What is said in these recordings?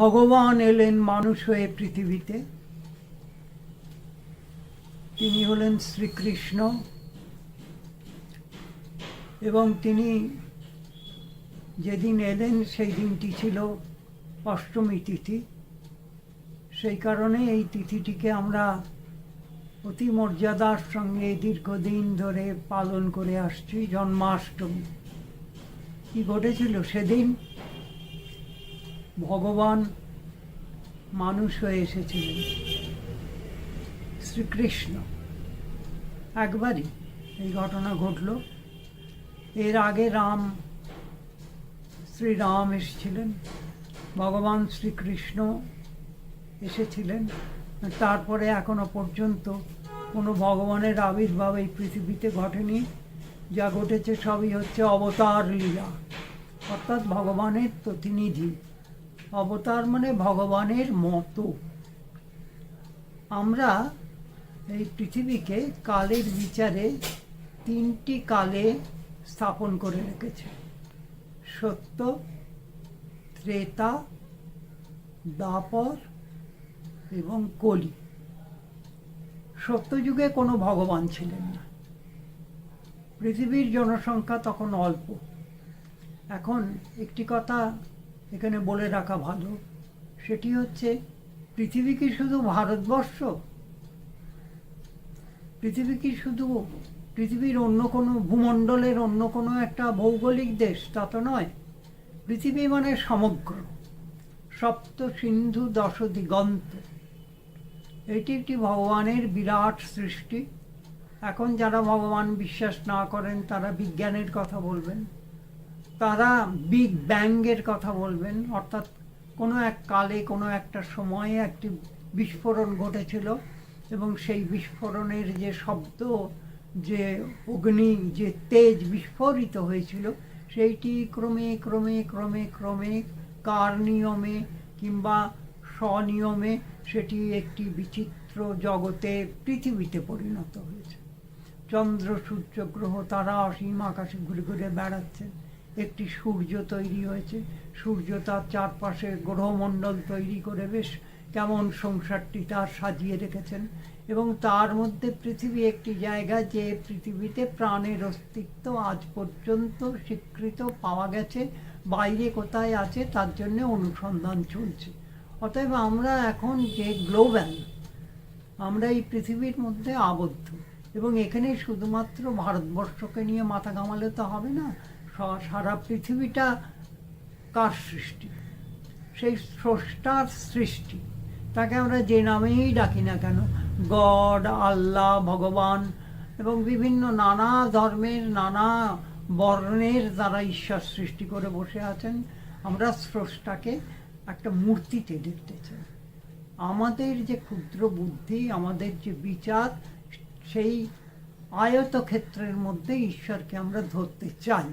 ভগবান এলেন মানুষ হয়ে পৃথিবীতে। তিনি হলেন শ্রীকৃষ্ণ এবং তিনি যেদিন এলেন সেই দিনটি ছিল অষ্টমী তিথি। সেই কারণে এই তিথিটিকে আমরা অতি মর্যাদার সঙ্গে দীর্ঘদিন ধরে পালন করে আসছি, জন্মাষ্টমী। কি ঘটেছিল সেদিন? ভগবান মানুষ হয়ে এসেছিলেন। শ্রীকৃষ্ণ। একবারই এই ঘটনা ঘটল। এর আগে রাম, শ্রীরাম এসেছিলেন। ভগবান শ্রীকৃষ্ণ এসেছিলেন। তারপরে এখনও পর্যন্ত কোনো ভগবানের আবির্ভাব এই পৃথিবীতে ঘটেনি। যা ঘটেছে সবই হচ্ছে অবতার লীলা। অর্থাৎ ভগবানের প্রতিনিধি। অবতার মানে ভগবানের মতো। আমরা এই পৃথিবীকে কালের বিচারে তিনটি কালে স্থাপন করে রেখেছে। সত্য, ত্রেতা দাপর এবং কলি। সত্যযুগে কোনো ভগবান ছিলেন না। পৃথিবীর জনসংখ্যা তখন অল্প। এখন একটি কথা এখানে বলে রাখা ভালো। সেটি হচ্ছে পৃথিবী কি শুধু ভারতবর্ষ? পৃথিবী কি শুধু পৃথিবীর অন্য কোনো ভূমণ্ডলের অন্য কোনো একটা ভৌগোলিক দেশ? তা তো নয়। পৃথিবী মানে সমগ্র, সপ্ত সিন্ধু দশ দিগন্ত এটি একটি ভগবানের বিরাট সৃষ্টি। এখন যারা ভগবান বিশ্বাস না করেন, তারা বিজ্ঞানের কথা বলবেন। তারা বিগ ব্যাংয়ের কথা বলবেন, অর্থাৎ কোনো এক কালে, কোনো একটা সময়ে একটি বিস্ফোরণ ঘটেছিল এবং সেই বিস্ফোরণের যে শব্দ, যে অগ্নি, যে তেজ বিস্ফোরিত হয়েছিল, সেইটি ক্রমে ক্রমে ক্রমে ক্রমে কার নিয়মে কিংবা স্বনিয়মে সেটি একটি বিচিত্র জগতে, পৃথিবীতে পরিণত হয়েছে। চন্দ্র, সূর্য, গ্রহ, তারা অসীম আকাশে ঘুরে ঘুরে বেড়াচ্ছে একটি সূর্য তৈরি হয়েছে। সূর্য তার চারপাশে গ্রহমণ্ডল তৈরি করে বেশ কেমন সংসারটি তার সাজিয়ে রেখেছেন। এবং তার মধ্যে পৃথিবী একটি জায়গা যে পৃথিবীতে প্রাণের অস্তিত্ব আজ পর্যন্ত স্বীকৃত পাওয়া গেছে, বাইরে কোথায় আছে তার জন্য অনুসন্ধান চলছে। অতএব আমরা এখন যে গ্লোবাল, আমরা এই পৃথিবীর মধ্যে আবদ্ধ। এবং এখানে শুধুমাত্র ভারতবর্ষকে নিয়ে মাথা ঘামালে তো হবে না সারা পৃথিবীটা কার সৃষ্টি? সেই স্রষ্টার সৃষ্টি। তাকে আমরা যে নামেই ডাকি না কেন, গড, আল্লাহ, ভগবান এবং বিভিন্ন নানা ধর্মের, নানা বর্ণের দ্বারা ঈশ্বর সৃষ্টি করে বসে আছেন, আমরা স্রষ্টাকে একটা মূর্তিতে দেখতে চাই। আমাদের যে ক্ষুদ্র বুদ্ধি, আমাদের যে বিচার, সেই আয়তক্ষেত্রের মধ্যে ঈশ্বরকে আমরা ধরতে চাই।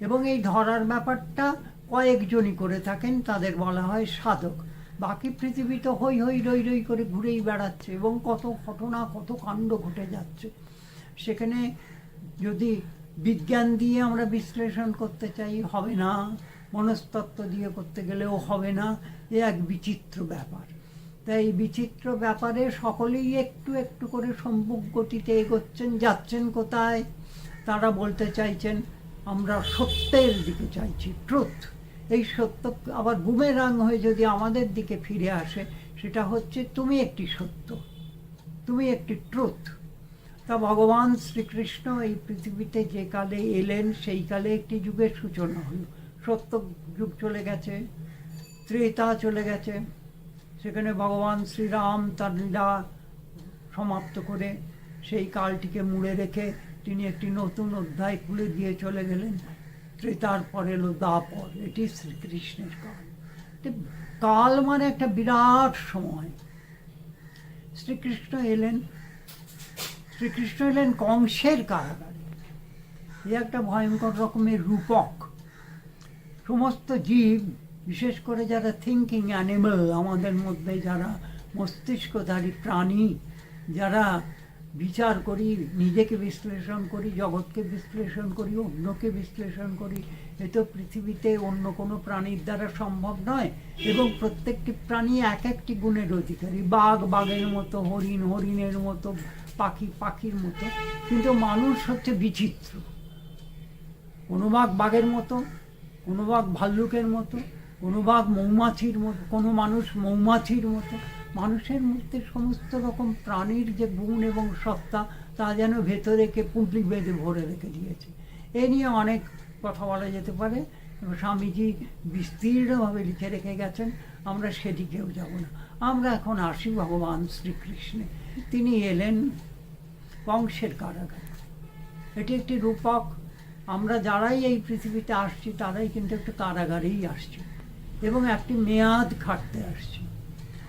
এবং এই ধরার ব্যাপারটা কয়েকজনই করে থাকেন, তাদের বলা হয় সাধক। বাকি পৃথিবী তো হই হই রই রই করে ঘুরেই বেড়াচ্ছে এবং কত ঘটনা, কত কাণ্ড ঘটে যাচ্ছে। সেখানে যদি বিজ্ঞান দিয়ে আমরা বিশ্লেষণ করতে চাই, হবে না। মনস্তত্ত্ব দিয়ে করতে গেলেও হবে না। এ এক বিচিত্র ব্যাপার। তাই এই বিচিত্র ব্যাপারে সকলেই একটু একটু করে সম্মুখ গতিতে এগোচ্ছেন, যাচ্ছেন কোথায়? তারা বলতে চাইছেন আমরা সত্যের দিকে চাইছি ট্রুথ এই সত্য আবার বুমেরাং হয়ে যদি আমাদের দিকে ফিরে আসে, সেটা হচ্ছে তুমি একটি সত্য, তুমি একটি ট্রুথ তা ভগবান শ্রীকৃষ্ণ এই পৃথিবীতে যে কালে এলেন, সেই কালে একটি যুগের সূচনা হলো। সত্য যুগ চলে গেছে, ত্রেতা চলে গেছে, সেখানে ভগবান শ্রীরাম তার লীলা সমাপ্ত করে সেই কালটিকে মুড়ে রেখে তিনি একটি নতুন অধ্যায় খুলে দিয়ে চলে গেলেন। ত্রেতার পর এলো দাপর এটি শ্রীকৃষ্ণের কাল। কাল মানে একটা বিরাট সময়। শ্রীকৃষ্ণ এলেন। শ্রীকৃষ্ণ এলেন কংসের কারাগারে। এ একটা ভয়ঙ্কর রকমের রূপক। সমস্ত জীব, বিশেষ করে যারা থিঙ্কিং অ্যানিমাল আমাদের মধ্যে যারা মস্তিষ্কধারী প্রাণী, যারা বিচার করি, নিজেকে বিশ্লেষণ করি, জগৎকে বিশ্লেষণ করি, অন্যকে বিশ্লেষণ করি। এ তো পৃথিবীতে অন্য কোনো প্রাণীর দ্বারা সম্ভব নয়। এবং প্রত্যেকটি প্রাণী এক একটি গুণের অধিকারী। বাঘ, বাঘের মতো, হরিণ, হরিণের মতো, পাখি, পাখির মতো। কিন্তু মানুষ হচ্ছে বিচিত্র। কোনো বাঘ বাঘের মতো, কোনো বাঘ ভাল্লুকের মতো, কোনো বাঘ মৌমাছির মতো, কোনো মানুষ মৌমাছির মতো। মানুষের মধ্যে সমস্ত রকম প্রাণীর যে গুণ এবং সত্তা, তা যেন ভেতরে কে পুঁটলি বেঁধে ভরে রেখে দিয়েছে। এ নিয়ে অনেক কথা বলা যেতে পারে। স্বামীজি বিস্তীর্ণভাবে লিখে রেখে গেছেন, আমরা সেদিকেও যাব না। আমরা এখন আসি ভগবান শ্রীকৃষ্ণে। তিনি এলেন কংসের কারাগার। এটি একটি রূপক। আমরা যারাই এই পৃথিবীতে আসছি, তারাই কিন্তু একটু কারাগারেই আসছি এবং একটি মেয়াদ খাটতে আসছি।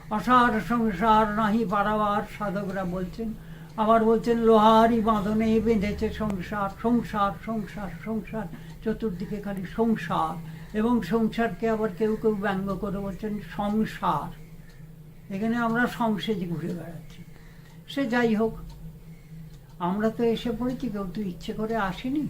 অসার সংসার নাহি বাড়াবার সাধকরা বলছেন। আবার বলছেন লোহারি বাঁধনে বেঁধেছে সংসার সংসার সংসার সংসার, চতুর্দিকে খালি সংসার। এবং সংসারকে আবার কেউ কেউ ব্যঙ্গ করে বলছেন, সংসার। এখানে আমরা সংসেজে ঘুরে বেড়াচ্ছি। সে যাই হোক, আমরা তো এসে পড়েছি, কেউ তো ইচ্ছে করে আসেনি।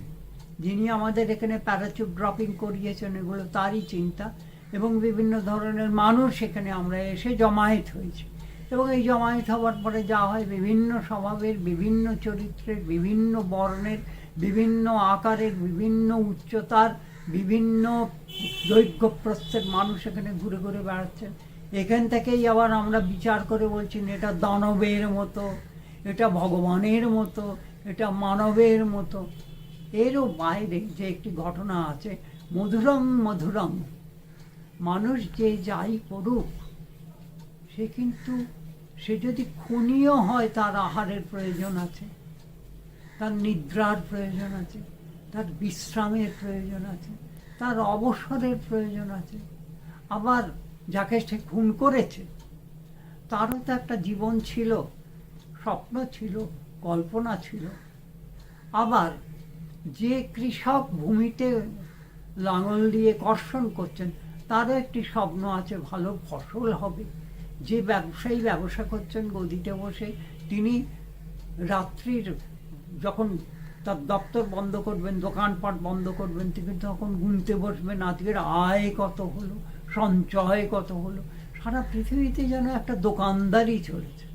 যিনি আমাদের এখানে প্যারাচুট ড্রপিং করিয়েছেন, এগুলো তারই চিন্তা। এবং বিভিন্ন ধরনের মানুষ এখানে আমরা এসে জমায়েত হয়েছি। এবং এই জমায়েত হওয়ার পরে যা হয়, বিভিন্ন স্বভাবের, বিভিন্ন চরিত্রের, বিভিন্ন বর্ণের, বিভিন্ন আকারের, বিভিন্ন উচ্চতার, বিভিন্ন দৈর্ঘ্য প্রস্থের মানুষ এখানে ঘুরে ঘুরে বেড়াচ্ছেন। এখান থেকেই আবার আমরা বিচার করে বলছি, এটা দানবের মতো, এটা ভগবানের মতো, এটা মানবের মতো। এরও বাইরে যে একটি ঘটনা আছে মধুরং মধুরং মানুষ যে যাই করুক, সে কিন্তু, সে যদি খুনিও হয়, তার আহারের প্রয়োজন আছে, তার নিদ্রার প্রয়োজন আছে, তার বিশ্রামের প্রয়োজন আছে, তার অবসরের প্রয়োজন আছে। আবার যাকে সে খুন করেছে, তারও তো একটা জীবন ছিল, স্বপ্ন ছিল, কল্পনা ছিল। আবার যে কৃষক ভূমিতে লাঙল দিয়ে কর্ষণ করছেন তারও একটি স্বপ্ন আছে, ভালো ফসল হবে। যে ব্যবসায়ী ব্যবসা করছেন গদিতে বসে, তিনি রাত্রির যখন তার দপ্তর বন্ধ করবেন, দোকানপাট বন্ধ করবেন, তিনি তখন গুনতে বসবেন, আজকের আয় কত হলো, সঞ্চয় কত হলো। সারা পৃথিবীতে যেন একটা দোকানদারি চলেছে।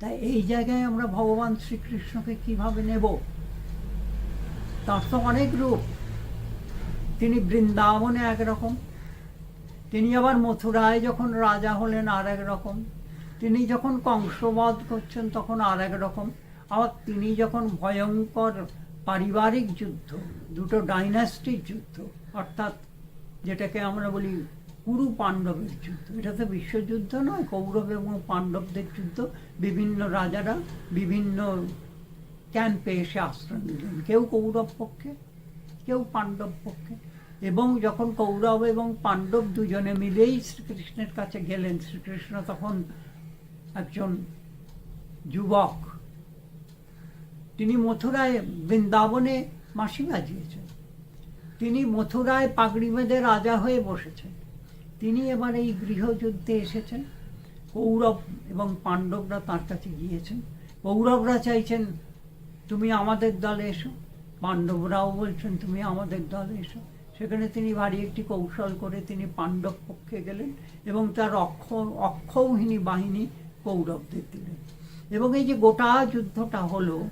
তাই এই জায়গায় আমরা ভগবান শ্রীকৃষ্ণকে কীভাবে নেব? তার তো অনেক রূপ। তিনি বৃন্দাবনে একরকম। তিনি আবার মথুরায় যখন রাজা হলেন আর রকম তিনি যখন কংসবধ করছেন তখন আর এক রকম আবার তিনি যখন ভয়ঙ্কর পারিবারিক যুদ্ধ, দুটো ডাইনাস্টির যুদ্ধ, অর্থাৎ যেটাকে আমরা বলি কুরু পাণ্ডবের যুদ্ধ। এটা তো বিশ্বযুদ্ধ নয়, কৌরব এবং পাণ্ডবদের যুদ্ধ। বিভিন্ন রাজারা বিভিন্ন ক্যাম্পে এসে আশ্রয় নিলেন। কেউ কৌরব পক্ষে, কেউ পাণ্ডব পক্ষে। এবং যখন কৌরব এবং পাণ্ডব দুজনে মিলেই শ্রীকৃষ্ণের কাছে গেলেন, শ্রীকৃষ্ণ তখন একজন যুবক। তিনি মথুরায় বৃন্দাবনে মাসি বাজিয়েছেন। তিনি মথুরায় পাগড়ি বেঁধে রাজা হয়ে বসেছেন। তিনি এবার এই গৃহযুদ্ধে এসেছেন। কৌরব এবং পাণ্ডবরা তার কাছে গিয়েছেন। কৌরবরা চাইছেন, তুমি আমাদের দলে এসো। পাণ্ডবরাও বলছেন, তুমি আমাদের দলে এসো। সেখানে তিনি ভারী একটি কৌশল করে তিনি পাণ্ডব পক্ষে গেলেন এবং তার অক্ষ অক্ষৌহিনী বাহিনী কৌরবদের দিলেন। এবং এই যে গোটা যুদ্ধটা হলো,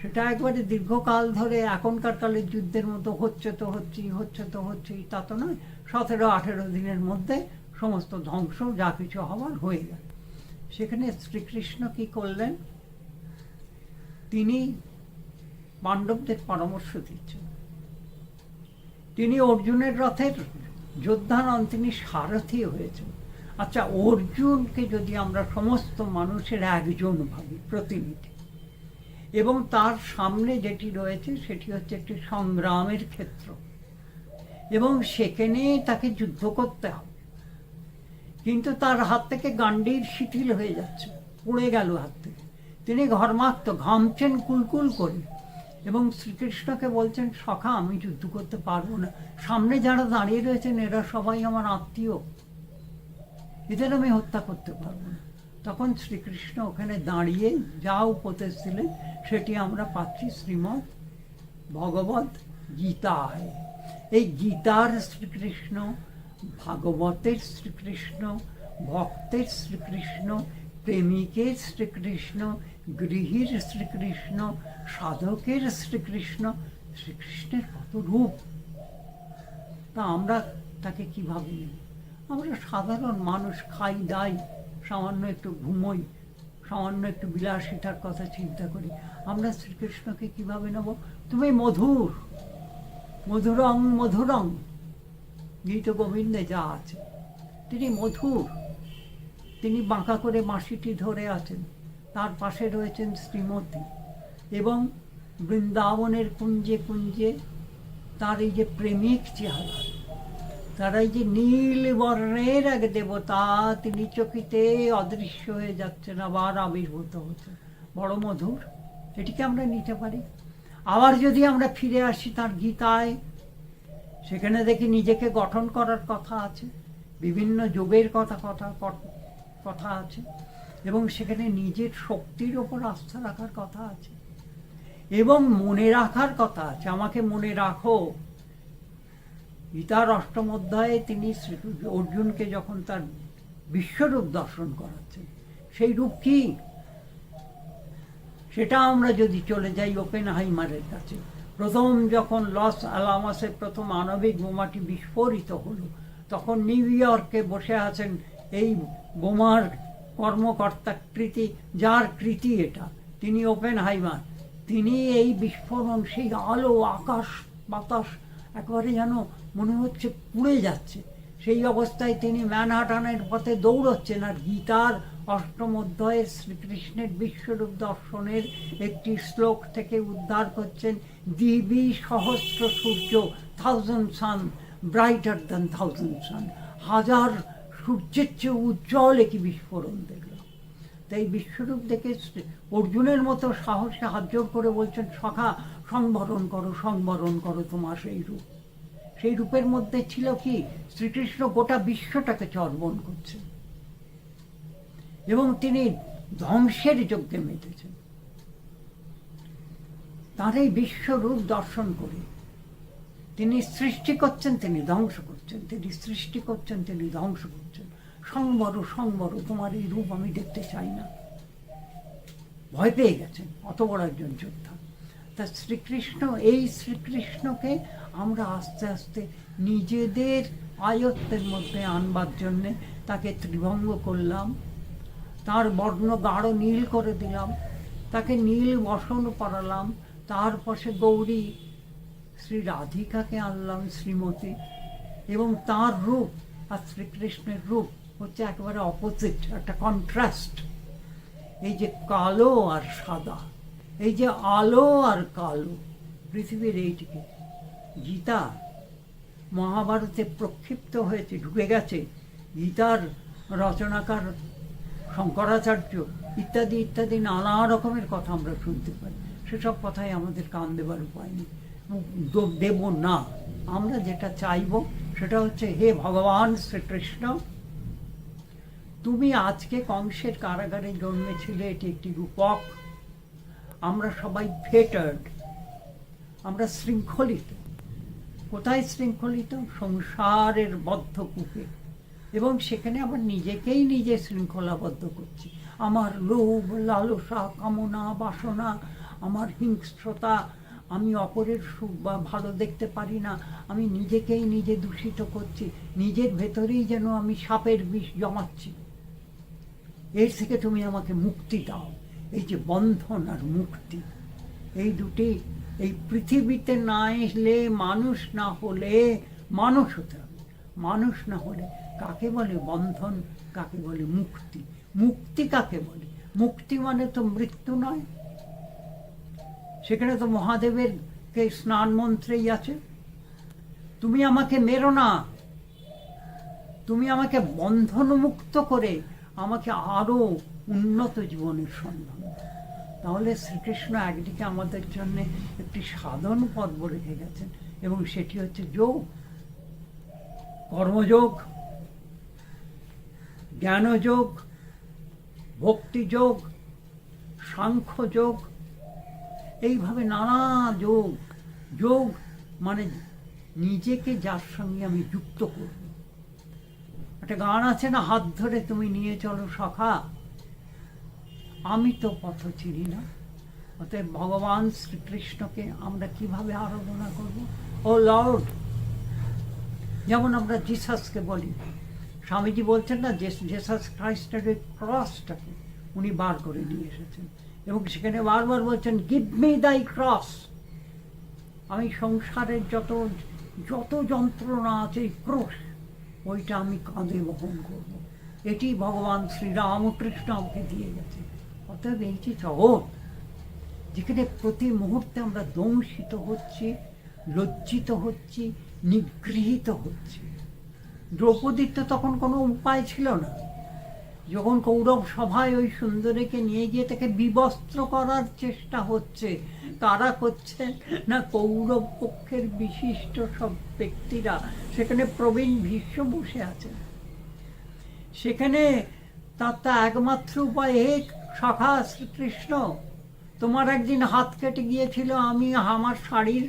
সেটা একবারে দীর্ঘকাল ধরে এখনকার কালের যুদ্ধের মতো হচ্ছে তো হচ্ছেই, হচ্ছে তো হচ্ছেই, তা তো নয়। সতেরো, আঠেরো দিনের মধ্যে সমস্ত ধ্বংস, যা কিছু হওয়ার হয়ে গেল। সেখানে শ্রীকৃষ্ণ কি করলেন? তিনি পাণ্ডবদের পরামর্শ দিচ্ছেন। তিনি অর্জুনের রথের যোদ্ধা নন তিনি সারথি হয়েছেন। আচ্ছা অর্জুনকে যদি আমরা সমস্ত মানুষের একজন ভাবি, প্রতিনিধি, এবং তার সামনে যেটি রয়েছে সেটি হচ্ছে একটি সংগ্রামের ক্ষেত্র, এবং সেখানে তাকে যুদ্ধ করতে হবে। কিন্তু তার হাত থেকে গান্ডির শিথিল হয়ে যাচ্ছে, পড়ে গেল হাত থেকে। তিনি ঘর্মাক্ত, ঘামছেন কুলকুল করে। এবং শ্রীকৃষ্ণকে বলছেন, সখা, আমি যুদ্ধ করতে পারব না। সামনে যারা দাঁড়িয়ে রয়েছেন, এরা সবাই আমার আত্মীয়। এদের আমি হত্যা করতে পারব না। তখন শ্রীকৃষ্ণ ওখানে দাঁড়িয়ে যা উপদেশ দিলেন, সেটি আমরা পাচ্ছি শ্রীমৎ ভগবত গীতায়। এই গীতার শ্রীকৃষ্ণ, ভাগবতের শ্রীকৃষ্ণ, ভক্তের শ্রীকৃষ্ণ, প্রেমিকের শ্রীকৃষ্ণ গৃহীর শ্রীকৃষ্ণ, সাধকের শ্রীকৃষ্ণ, শ্রীকৃষ্ণের কত রূপ? তা আমরা তাকে কীভাবে নেব? আমরা সাধারণ মানুষ, খাই, দাই, সামান্য একটু ঘুমোই, সামান্য একটু বিলাসিতার কথা চিন্তা করি। আমরা শ্রীকৃষ্ণকে কীভাবে নেব? তুমি মধুর, মধুরং মধুরং, গীত গোবিন্দে যা আছে। তিনি মধুর, তিনি বাঁকা করে মাসিটি ধরে আছেন। তার পাশে রয়েছেন শ্রীমতী এবং বৃন্দাবনের কুঞ্জে কুঞ্জে তার এই যে প্রেমিক চেহারা, তারা এই যে নীল বর্ণের এক দেবতা, তিনি চকিতে অদৃশ্য হয়ে যাচ্ছেন, আবার আবির্ভূত হচ্ছেন বড় মধুর, এটিকে আমরা নিতে পারি। আবার যদি আমরা ফিরে আসি তার গীতায়, সেখানে দেখি নিজেকে গঠন করার কথা আছে, বিভিন্ন যোগের কথা কথা কথা আছে। এবং সেখানে নিজের শক্তির ওপর আস্থা রাখার কথা আছে। এবং মনে রাখার কথা আছে। আমাকে মনে রাখো। গীতার অষ্টম অধ্যায়ে তিনি অর্জুনকে যখন তার বিশ্বরূপ দর্শন করাচ্ছেন, সেই রূপ কি? সেটা আমরা যদি চলে যাই ওপেন হাইমারের কাছে। প্রথম যখন লস আলামাসে প্রথম আণবিক বোমাটি বিস্ফোরিত হলো, তখন নিউ ইয়র্কে বসে আছেন এই বোমার কর্মকর্তা কৃতি, যার কৃতি এটা, তিনি ওপেন হাইমার। তিনি এই বিস্ফোরণ সেই আলো, আকাশ, বাতাস, একেবারে যেন মনে হচ্ছে পুড়ে যাচ্ছে। সেই অবস্থায় তিনি ম্যানহাটানের পথে দৌড়চ্ছেন আর গীতার অষ্টম অধ্যায়ের শ্রীকৃষ্ণের বিশ্বরূপ দর্শনের একটি শ্লোক থেকে উদ্ধার করছেন দিবি সহস্র সূর্য thousand sun brighter than thousand sun হাজার সূর্যের চেয়ে উজ্জ্বল একটি বিস্ফোরণ দেখলাম। তাই বিশ্বরূপ দেখে অর্জুনের মতো সাহসে হাত করে বলছেন, সখা, সংবরণ করো সংবরণ করো তোমার সেই রূপ। সেই রূপের মধ্যে ছিল কি? শ্রীকৃষ্ণ গোটা বিশ্বটাকে চর্বণ করছেন এবং তিনি ধ্বংসের যজ্ঞে মেতেছেন। তার এই বিশ্বরূপ দর্শন করে তিনি সৃষ্টি করছেন, তিনি ধ্বংস করছেন, তিনি সৃষ্টি করছেন, তিনি ধ্বংস করছেন। সংবর সংবর তোমার এই রূপ আমি দেখতে চাই না। ভয় পেয়ে গেছেন, অত বড় একজন যোদ্ধা। তা শ্রীকৃষ্ণ, এই শ্রীকৃষ্ণকে আমরা আস্তে আস্তে নিজেদের আয়ত্তের মধ্যে আনবার জন্যে তাকে ত্রিভঙ্গ করলাম, তার বর্ণ গাঢ় নীল করে দিলাম, তাকে নীল বসন পরালাম তার পাশে গৌরী শ্রী রাধিকাকে আনলাম শ্রীমতী এবং তার রূপ আর শ্রীকৃষ্ণের রূপ হচ্ছে একেবারে অপোজিট একটা কন্ট্রাস্ট এই যে কালো আর সাদা, এই যে আলো আর কালো, পৃথিবীর এইটিকে। গীতা মহাভারতে প্রক্ষিপ্ত হয়েছে, ঢুকে গেছে। গীতার রচনাকার শঙ্করাচার্য ইত্যাদি ইত্যাদি নানা রকমের কথা আমরা শুনতে পাই। সেসব কথাই আমাদের কান দেবার উপায় নেই। দেব না। আমরা যেটা চাইব সেটা হচ্ছে, হে ভগবান শ্রীকৃষ্ণ, তুমি আজকে কংসের কারাগারে জন্মেছিলে, এটি একটি রূপক। আমরা সবাই ফেটার্ড। আমরা শৃঙ্খলিত। কোথায় শৃঙ্খলিত? সংসারের বদ্ধ কূপে এবং সেখানে আবার নিজেকেই নিজে শৃঙ্খলাবদ্ধ করছি। আমার লোভ, লালসা, কামনা, বাসনা, আমার হিংস্রতা আমি অপরের সুখ বা ভালো দেখতে পারি না, আমি নিজেকেই নিজে দূষিত করছি, নিজের ভেতরেই যেন আমি সাপের বিষ জমাচ্ছি। এর থেকে তুমি আমাকে মুক্তি দাও, এই যে বন্ধন আর মুক্তি। এই দুটি, এই পৃথিবীতে না এলে মানুষ না হলে মানুষ হতে হবে। মানুষ না হলে কাকে বলে বন্ধন, কাকে বলে মুক্তি? মুক্তি কাকে বলে? মুক্তি মানে তো মৃত্যু নয়। সেখানে তো মহাদেবের কে স্নান মন্ত্রেই আছে। তুমি আমাকে মেরো না। তুমি আমাকে বন্ধন মুক্ত করে আমাকে আরও উন্নত জীবনের সন্ধান তাহলে শ্রীকৃষ্ণ একদিকে আমাদের জন্য একটি সাধন পর্ব রেখে গেছেন এবং সেটি হচ্ছে যোগ, কর্মযোগ, জ্ঞানযোগ, ভক্তিযোগ, সাংখ্যযোগ এইভাবে নানা যোগ যোগ মানে নিজেকে যার সঙ্গে আমি যুক্ত করব। একটা গান আছে না, হাত ধরে তুমি নিয়ে চলো সখা আমি তো পথ চিনি না, অতএব ভগবান শ্রীকৃষ্ণকে আমরা কীভাবে আরাধনা করব? ও লর্ড, যেমন আমরা জিসাসকে বলি, স্বামীজি বলছেন না জেসাস ক্রাইস্টের ক্রসটাকে উনি বার করে নিয়ে এসেছেন। এবং সেখানে বারবার বলছেন গিভ মি দাই ক্রস আমি সংসারের যত যত যন্ত্রণা আছে ক্রোশ, ওইটা আমি কাঁধে বহন করব। এটি ভগবান শ্রীরামকৃষ্ণ আমাকে দিয়ে গেছে। অতএব এই যে জগৎ যেখানে প্রতি মুহূর্তে আমরা দংশিত হচ্ছি, লজ্জিত হচ্ছি, নিগৃহীত হচ্ছি। দ্রৌপদীর তো তখন কোনো উপায় ছিল না। যখন কৌরব সভায় ওই সুন্দরীকে নিয়ে গিয়ে তাকে বিবস্ত্র করার চেষ্টা হচ্ছে কারা করছেন না কৌরব পক্ষের বিশিষ্ট সব ব্যক্তিরা। সেখানে প্রবীণ ভীষ্ম বসে আছেন সেখানে তার তা একমাত্র উপায় হে সখা শ্রীকৃষ্ণ। তোমার একদিন হাত কেটে গিয়েছিল, আমি আমার শাড়ির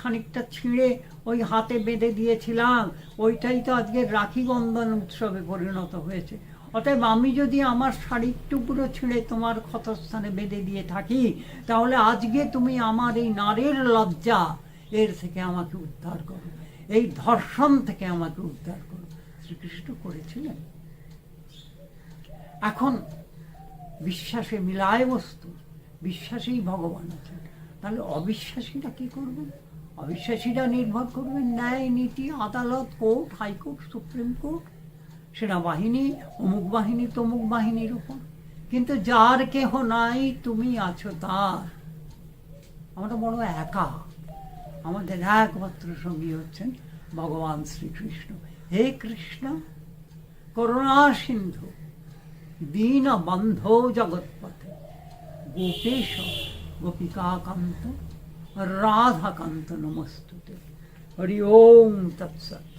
খানিকটা ছিঁড়ে ওই হাতে বেঁধে দিয়েছিলাম। ওইটাই তো আজকে রাখি বন্ধন উৎসবে পরিণত হয়েছে। অতএব আমি যদি আমার শাড়ির টুকরো ছিঁড়ে তোমার ক্ষতস্থানে বেঁধে দিয়ে থাকি, তাহলে আজকে তুমি আমার এই নারীর লজ্জা এর থেকে আমাকে উদ্ধার করো। এই ধর্ষণ থেকে আমাকে উদ্ধার করো। শ্রীকৃষ্ণ করেছিলেন। এখন বিশ্বাসে মিলায় বস্তু, বিশ্বাসেই ভগবান আছেন। তাহলে অবিশ্বাসীরা কি করবেন? অবিশ্বাসীরা নির্ভর করবেন ন্যায়, নীতি, আদালত, কোর্ট, হাইকোর্ট, সুপ্রিম কোর্ট সেনাবাহিনী, অমুক বাহিনী, তমুক বাহিনীর উপর। কিন্তু যার কেহ নাই, তুমি আছো তার। আমরা বড় একা। আমাদের একমাত্র সঙ্গী হচ্ছেন ভগবান শ্রীকৃষ্ণ। হে কৃষ্ণ, করুণা সিন্ধু দীন বন্ধ জগৎপথে। গোপেশ, গোপিকাকান্ত, রাধাকান্ত নমস্তুতে। হরি ওম তৎসৎ।